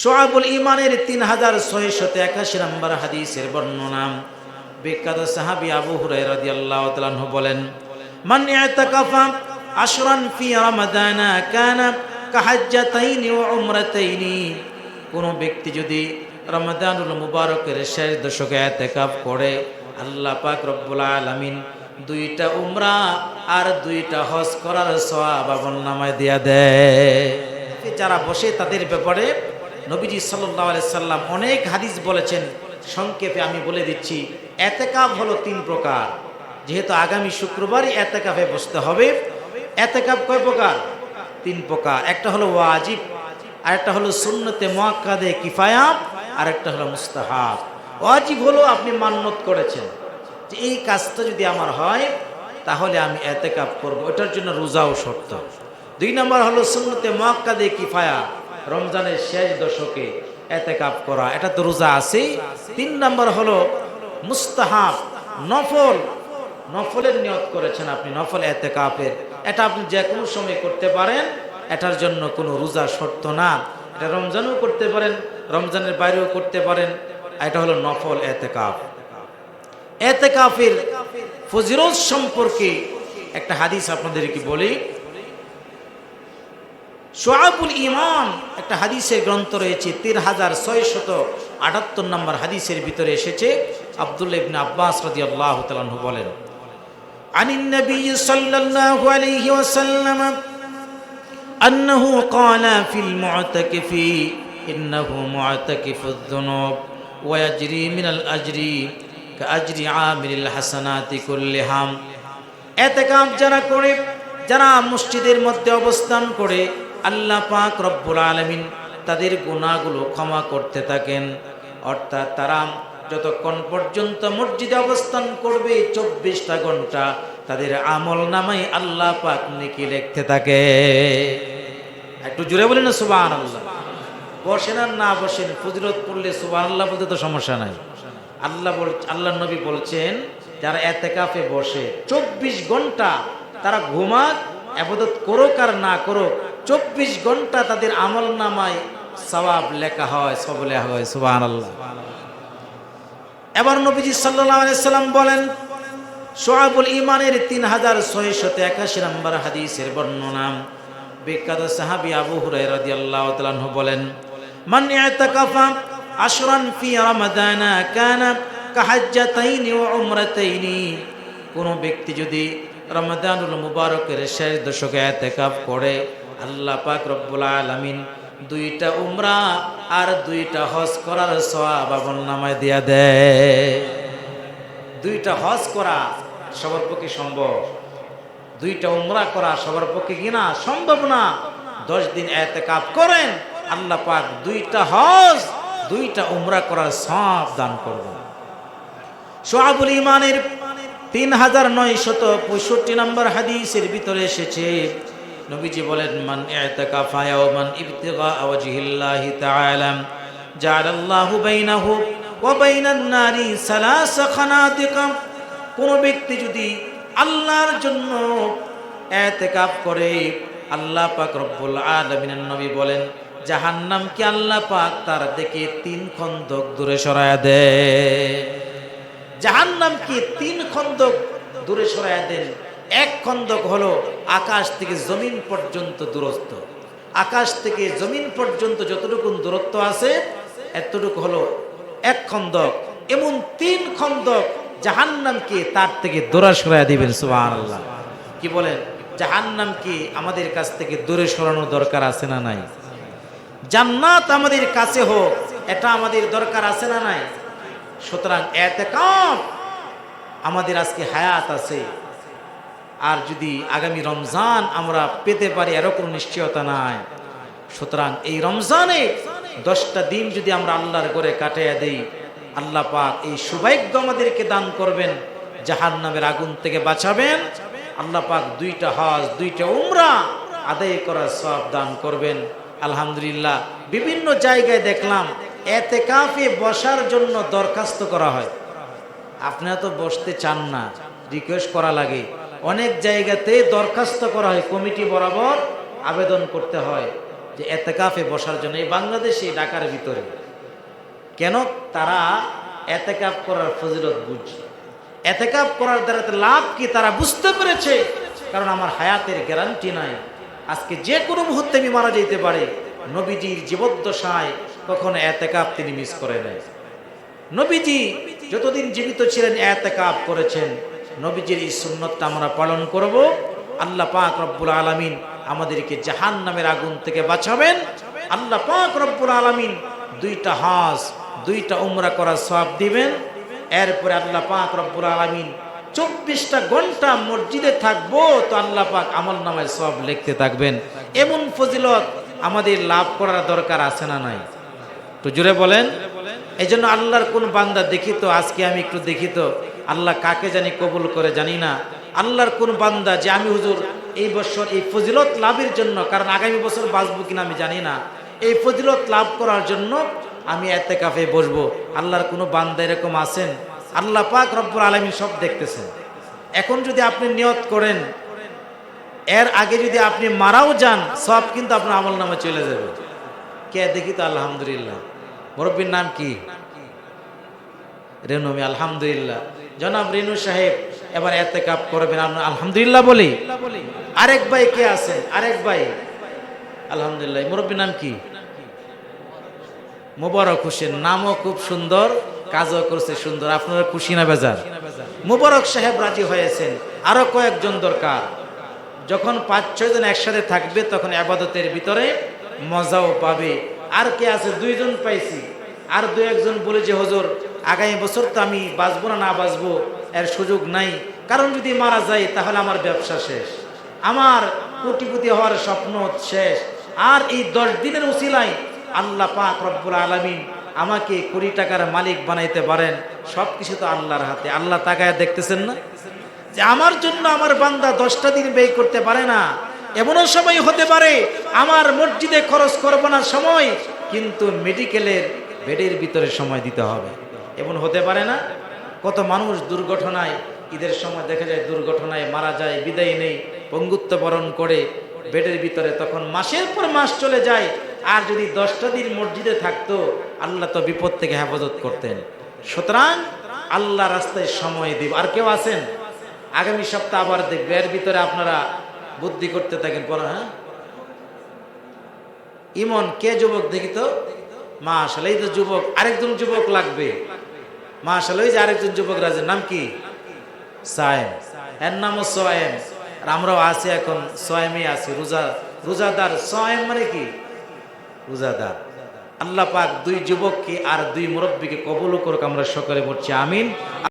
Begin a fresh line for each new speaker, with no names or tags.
সোয়াবুল ইমানের তিন হাজার ছয়শত একাশি নম্বর হাদিসের বর্ণনা বিখ্যাত সাহাবি আবু হুরাই রাদিয়াল্লাহু তাআলা বলেন, মান ইতাকাফা আশরান ফি রমাদানা কানা কাহাজ্জাতাইনি ওয়া উমরাতাইনি। কোন ব্যক্তি যদি রমাদানুল মুবারকের শেষ দশকে ইতিকাফ করে, আল্লাহ পাক রব্বুল আলামিন দুইটা উমরা আর দুইটা হজ করার সওয়াব নামায় দিয়া দেয়। যারা বসে তাদের ব্যাপারে নবীজি সাল্লাহ সাল্লাম অনেক হাদিস বলেছেন। সংক্ষেপে আমি বলে দিচ্ছি, এতেকাফ হলো তিন প্রকার। যেহেতু আগামী শুক্রবারই এতেকাফে বসতে হবে, এতেকাফ কয় প্রকার? তিন প্রকার। একটা হলো ওয়াজিব আর একটা হলো সুন্নতে মোয়াক্কাদে কিফায়া আর একটা হলো মুস্তাহাব। ওয়াজিব হলো আপনি মান্যত করেছেন। যে এই কাজটা যদি আমার হয়, তাহলে আমি এতেকাপ করব। ওটার জন্য রোজাও শর্ত। দুই নম্বর হলো সুন্নতে মোয়াক্কাদে কিফায়া। রমজানের শেষ দশকে এতেকাপ করা। এটা তো রোজা আছেই। তিন নম্বর হলো মুস্তাহাব, নফল। নফলের নিয়ত করেছেন আপনি, নফল এতেকাপের এটা আপনি যে কোনো সময় করতে পারেন, এটার জন্য কোনো রোজা শর্ত না। এটা রমজানও করতে পারেন, রমজানের বাইরেও করতে পারেন। এটা হলো নফল এতেকাপ এতেকাফের ফজিরত সম্পর্কে একটা হাদিস আপনাদেরকে বলি। সোয়াবুল ইমান একটা হাদিসের গ্রন্থ রয়েছে তিন হাজার ছয় শত আটাত্তর নম্বর হাদিসের ভিতরে এসেছে আবদুল্লাহ ইবনে আব্বাস রাদিয়াল্লাহু তাআলা আনহু বলেন عن النبي صلى الله عليه وسلم أنه قال في المعتكف إنه معتكف الذنوب ويجري من الأجر كأجر عامل الحسنات كلها এতেকাম যারা করে যারা মসজিদের মধ্যে অবস্থান করে আল্লাহ পাক রব্বুল আলমিন তাদের গুণাগুলো ক্ষমা করতে থাকেন। অর্থাৎ তারা যতক্ষণ পর্যন্ত মসজিদে অবস্থান করবে চব্বিশটা ঘণ্টা তাদের আমল নামাই আল্লাহ পাক নেকি লিখতে থাকে। একটু জুড়ে বলি না সুবাহ আল্লাহ বসেন আর না বসেন, ফজিলত পড়লে সুবাহ আল্লাহ বলতে তো সমস্যা নাই। আল্লাহ বল আল্লাহ নবী বলছেন, যারা এতেকাফে বসে চব্বিশ ঘণ্টা তারা ঘুমাক, আবাদত করুক আর না করুক চব্বিশ ঘণ্টা তাদের আমল নামায় সবাব লেখা হয় সব লেখা হয় সুবাহ আল্লাহ এবার নবীজি সাল্লাম বলেন সোহাবুল ইমানের তিন হাজার ছয়শত একাশি নম্বর হাদিসের বর্ণনা। বিখ্যাত সাহাবি আবু হুরাই রাদিয়াল্লাহু তাআলা আনহু বলেন, মান আশরান ফি রমাদানা কানা কাহাজ্জাতাইনি ওয়া উমরাতাইনি। কোন ব্যক্তি যদি রমাদানুল মুবারকের শেষ দশকে ইতিকাফ করে আল্লাহ পাক রব্বুল আলামিন দুইটা উমরা আর দুইটা হজ করার সওয়াব আমল নামায় দিয়া দেয় দুইটা হজ করা সবার পক্ষে সম্ভব। দুইটা উমরা করা সবার পক্ষে কিনা সম্ভব না। দশ দিন এতে কাপ করেন, আল্লাহ পাক দুইটা হজ, দুইটা উমরা করার সব দান করবেন। সোহাবুল ইমানের তিন হাজার নয় শত পঁয়ষট্টি নম্বর হাদিসের ভিতরে এসেছে নবীজি বলেন, মান ইতাকাফা ইয়াওমান ইবতিগা ওয়াজহিল্লাহি তাআলা। জাআলাল্লাহু বাইনাহু ওয়া বাইনান নারি সালাসা খানাতিকা। কোন ব্যক্তি যদি আল্লাহর জন্য এতেকাফ করে, আল্লাহ পাক রব্বুল আলামিনের নবী বলেন, জাহান্নাম কি আল্লাহ পাক তার দেখে তিন খন্দক দূরে সরায়া দেয় জাহান্নাম কি তিন খন্দক দূরে সরায়া দেন? এক খন্দক হলো আকাশ থেকে জমিন পর্যন্ত দূরত্ব। আকাশ থেকে জমিন পর্যন্ত যতটুকু দূরত্ব আছে, এতটুকু হলো এক খন্দক। এমন তিন খন্দক জাহান্নামকে তার থেকে দূরে সরাইয়া দিবেন, সুবহানাল্লাহ। কি বলেন? জাহান্নামকে আমাদের কাছ থেকে দূরে সরানোর দরকার আছে না নাই? জান্নাত আমাদের কাছে হোক, এটা আমাদের দরকার আছে না নাই? সুতরাং এতে কাম আমাদের আজকে হায়াত আছে। আর যদি আগামী রমজান আমরা পেতে পারি এরকম কোনো নিশ্চয়তা নাই। সুতরাং এই রমজানে দশটা দিন যদি আমরা আল্লাহর করে কাটাইয়া দিই, আল্লাহ পাক এই সৌভাগ্য আমাদেরকে দান করবেন জাহান নামের আগুন থেকে বাঁচাবেন। আল্লাহ পাক দুইটা হজ, দুইটা উমরা আদায় করার সব দান করবেন। আলহামদুলিল্লাহ, বিভিন্ন জায়গায় দেখলাম এতে কাফে বসার জন্য দরখাস্ত করা হয়। আপনারা তো বসতে চান না, রিকোয়েস্ট করা লাগে। অনেক জায়গাতে দরখাস্ত করা হয়, কমিটি বরাবর আবেদন করতে হয় যে এতেকাফে বসার জন্য, এই বাংলাদেশে ঢাকার ভিতরে। কেন? তারা এতেকাপ করার ফজিলত বুঝছে এতেকাপ করার দ্বারা লাভ কি তারা বুঝতে পেরেছে? কারণ আমার হায়াতের গ্যারান্টি নাই। আজকে যে কোনো মুহূর্তে আমি মারা যেতে পারে। নবীজির জীবদ্দশায় কখনো এতেকাপ তিনি মিস করে নেয় নবীজি যতদিন জীবিত ছিলেন এতেকাপ করেছেন। নবীজির এই সুন্নতটা আমরা পালন করব। আল্লাহ পাক রব্বুল আলামিন আমাদেরকে জাহান নামের আগুন থেকে বাঁচাবেন। আল্লাহ পাক রব্বুল আলামিন দুইটা হাঁস দুইটা উমরা করার সব দিবেন। এরপরে আল্লাহ পাক রব্বুল আলামিন চব্বিশটা ঘণ্টা মসজিদে থাকব, তো আল্লাহ পাক আমল নামায় সব লিখতে থাকবেন। এমন ফজিলত আমাদের লাভ করার দরকার আছে না নাই? তো জুড়ে বলেন। এই জন্য আল্লাহর কোন বান্দা দেখি তো আজকে আমি একটু দেখি তো আল্লাহ কাকে জানি কবুল করে জানি না। আল্লাহর কোন বান্দা যে আমি হুজুর এই বছর এই ফজিলত লাভের জন্য, কারণ আগামী বছর বাঁচবো কিনা আমি জানি না। এই ফজিলত লাভ করার জন্য আমি এতে কাফে বসবো। আল্লাহর কোনো বান্দা এরকম আছেন? আল্লাহ পাক রব্বুল আলমী সব দেখতেছেন। এখন যদি আপনি নিয়ত করেন, এর আগে যদি আপনি মারাও যান, সব কিন্তু আপনার আমল নামে চলে যাবে। কে দেখি তো আলহামদুলিল্লাহ। মুরব্বীর নাম কি? রেনু আমি, আলহামদুলিল্লাহ। জনাব রেনু সাহেব, এবার এতে কাপ করবেন। আপনার আলহামদুলিল্লাহ বলি। আরেক ভাই কে আছেন আরেক ভাই। আলহামদুলিল্লাহ। মুরব্বীর নাম কি? মুবারক হোসেন। নামও খুব সুন্দর, কাজও করছে সুন্দর। আপনারা খুশি না বেজার? মুবারক সাহেব রাজি হয়েছেন। আরও কয়েকজন দরকার। যখন পাঁচ, ছয় জন একসাথে থাকবে, তখন আবাদতের ভিতরে মজাও পাবে। আর কে আছে? দুইজন পাইছি। আর দু একজন বলে যে, হজুর আগামী বছর তো আমি বাঁচবো না না বাঁচবো এর সুযোগ নাই। কারণ যদি মারা যায়, তাহলে আমার ব্যবসা শেষ। আমার কোটিপতি হওয়ার স্বপ্ন শেষ। আর এই দশ দিনের উসিলায় আল্লাহ পাক রব্বুল আলমিন আমাকে কোটি টাকার মালিক বানাইতে পারেন। সব কিছু তো আল্লাহর হাতে। আল্লাহ তাকায় দেখতেছেন না? যে আমার জন্য আমার বান্দা দশটা দিন ব্যয় করতে পারে না। এমনও সময় হতে পারে, আমার মসজিদে খরচ করব না সময়, কিন্তু মেডিকেলের বেডের ভিতরে সময় দিতে হবে। এমন হতে পারে না। কত মানুষ দুর্ঘটনায়, ঈদের সময় দেখা যায় দুর্ঘটনায় মারা যায়, বিদায় নেই, পঙ্গুত্ব বরণ করে বেডের ভিতরে, তখন মাসের পর মাস চলে যায়। আর যদি দশটা দিন মসজিদে থাকতো, আল্লাহ তো বিপদ থেকে হেফাজত করতেন। সুতরাং আল্লাহ রাস্তায় সময় দিব। আর কেউ আছেন? আগামী সপ্তাহ আবার দেখবে। এর ভিতরে আপনারা বুদ্ধি করতে থাকেন পরে হ্যাঁ? ইমন, কে যুবক দেখি তো? মা আসলে এই তো যুবক, আরেকজন যুবক লাগবে। মা ওই যে আরেকজন যুবক নাম কি? সায়েম। এর নামও সোয়েম আর আমরাও আছি এখন সোয়েমে আছি, রোজা, রোজাদার। সোয়েম মানে কি? রোজাদার। আল্লাহ পাক দুই যুবককে আর দুই মুরব্বীকে কবল করুক, আমরা সকলে পড়ছি আমিন।